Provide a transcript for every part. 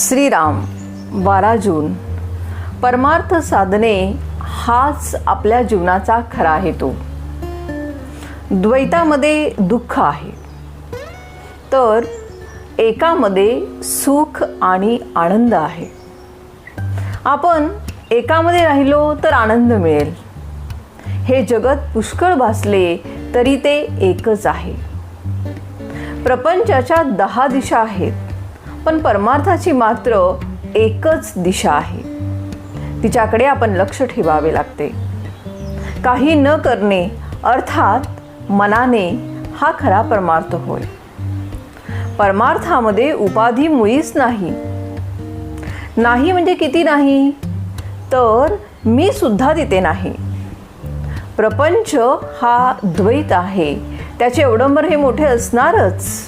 श्रीराम बारा जून. परमार्थ साधने हाच आपल्या जीवनाचा खरा हेतू. द्वैतामध्ये दुःख आहे. तर एकामध्ये सुख आणि आनंद आहे. आपण एकामध्ये राहिलो तर आनंद मिळेल. हे जगत पुष्कळ भासले तरी ते एकच आहे. प्रपंचाच्या दहा दिशा आहेत. पण परमार्थाची मात्र एकच दिशा आहे. तिच्याकडे आपण लक्ष ठेवावे लागते. काही न करणे अर्थात मनाने हा खरा परमार्थ होय. परमार्थामध्ये उपाधी मुळीच नाही. नाही म्हणजे किती नाही? तर मी सुद्धा तिथे नाही. प्रपंच हा द्वैत आहे. त्याचे अवडंबर हे मोठे असणारच.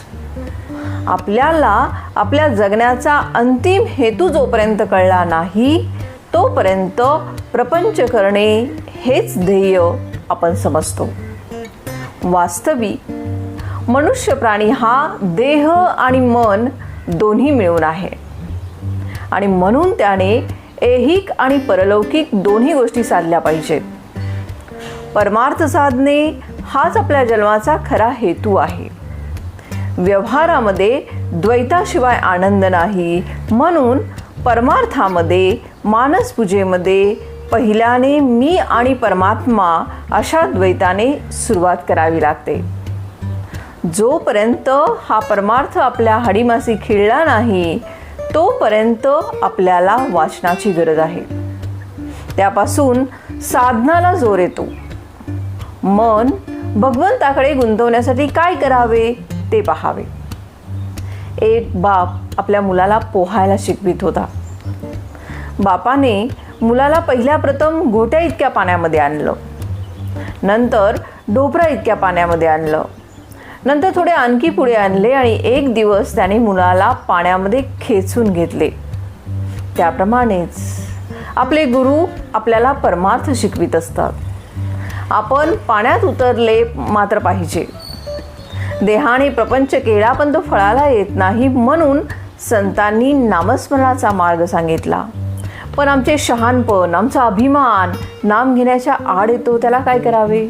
आपल्याला आपल्या जगण्याचा अंतिम हेतू जोपर्यंत कळला नाही तोपर्यंत प्रपंच करणे हेच ध्येय आपण समजतो. वास्तविक मनुष्य प्राणी हा देह आणि मन दोन्ही मिळून आहे. आणि म्हणून त्याने ऐहिक आणि परलौकिक दोन्ही गोष्टी साधल्या पाहिजेत परमार्थ साधणे हाच आपल्या जन्माचा खरा हेतू आहे. व्यवहारामध्ये द्वैताशिवाय आनंद नाही. म्हणून परमार्थामध्ये मानसपूजेमध्ये पहिल्याने मी आणि परमात्मा अशा द्वैताने सुरुवात करावी लागते. जोपर्यंत हा परमार्थ आपल्या हाडीमासी खिळला नाही तोपर्यंत आपल्याला वाचनाची गरज आहे. त्यापासून साधनाला जोर येतो. मन भगवंताकडे गुंतवण्यासाठी काय करावे? ते पहावे. एक बाप आपल्या मुलाला पोहायला शिकवित होता. बापाने मुलाला पहिल्या प्रथम घोट्या इतक्या पाण्यामध्ये आणलं. नंतर डोपरा इतक्या पाण्यामध्ये आणलं. नंतर थोडे आणखी पुढे आणले आणि एक दिवस त्याने मुलाला पाण्यामध्ये खेचून घेतले. त्याप्रमाणेच आपले गुरु आपल्याला परमार्थ शिकवित असतात. आपण पाण्यात उतरले मात्र पाहिजे. देहाने प्रपंच केला पण तो फळाला येत नाही म्हणून संतांनी नामस्मरणाचा मार्ग सांगितला. पण आमचे शहाणपण आमचा अभिमान नाम घेण्याच्या आड येतो त्याला काय करावे?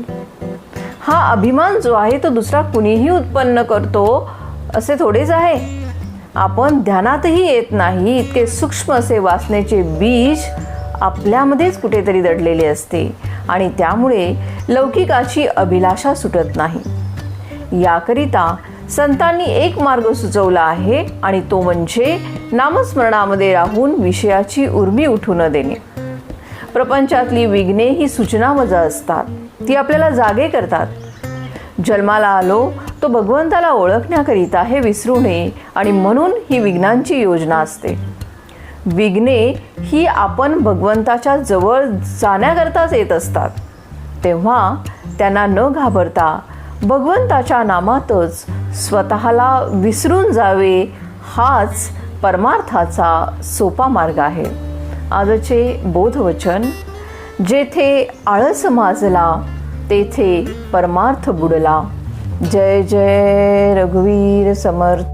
हा अभिमान जो आहे तो दुसरा कुणीही उत्पन्न करतो असे थोडेच आहे. आपण ध्यानातही येत नाही इतके सूक्ष्म असे वासनेचे बीज आपल्यामध्येच कुठेतरी दडलेले असते आणि त्यामुळे लौकिकाची अभिलाषा सुटत नाही. याकरिता संतांनी एक मार्ग सुचवला आहे आणि तो म्हणजे नामस्मरणामध्ये राहून विषयाची उर्मी उठू न देणे. प्रपंचातली विघ्ने ही सूचना वजा असतात. ती आपल्याला जागे करतात. जन्माला आलो तो भगवंताला ओळखण्याकरिता हे विसरू नये आणि म्हणून ही विघ्नांची योजना असते. विघ्ने ही आपण भगवंताच्या जवळ जाण्याकरताच येत असतात. तेव्हा त्यांना न घाबरता भगवंताच्या नामातच स्वतःला विसरून जावे हाच परमार्थाचा सोपा मार्ग आहे. आजचे बोधवचन जेथे आळस माजला तेथे परमार्थ बुडला. जय जय रघुवीर समर्थ.